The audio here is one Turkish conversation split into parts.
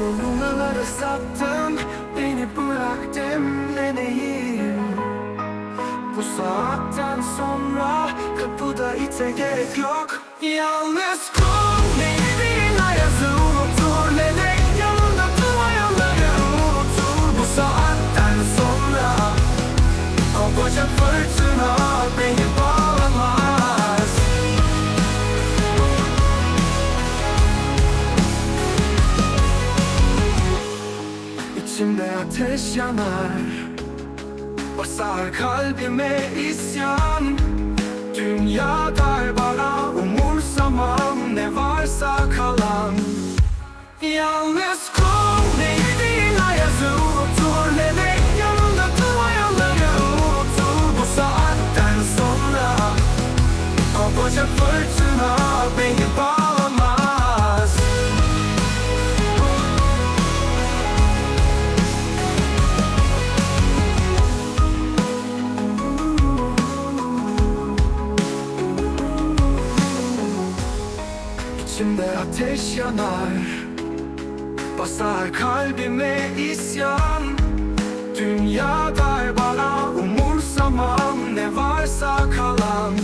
Yolları sattım Beni bırak demleneyim Bu saatten sonra Kapıda ite gerek yok. Yalnız kul İçimde ateş yanar. Basar kalbime isyan. Dünya dar İçimde ateş yanar. Basar kalbime isyan. Dünya dar bana umursamam. Ne varsa kalan.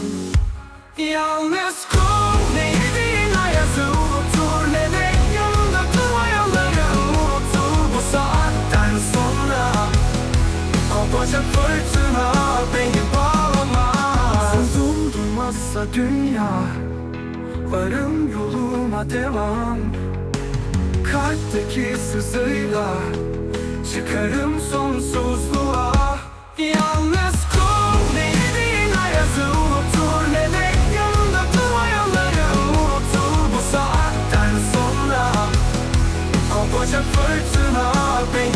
Yalnız kul Nehrin ayazı unutur. Lelek yanında dumayaları unutur. Bu saatten sonra Kopacak fırtına Beni bağlamaz. Sızım durmazsa dünya Varım yoluma devam. Kalpteki sızıyla Çıkarım sonsuzluğa. Yalnız kul Ne yediğin ayazı unutur. Ne de yanında durmayanları unutur. Bu saatten sonra. O fırtına beni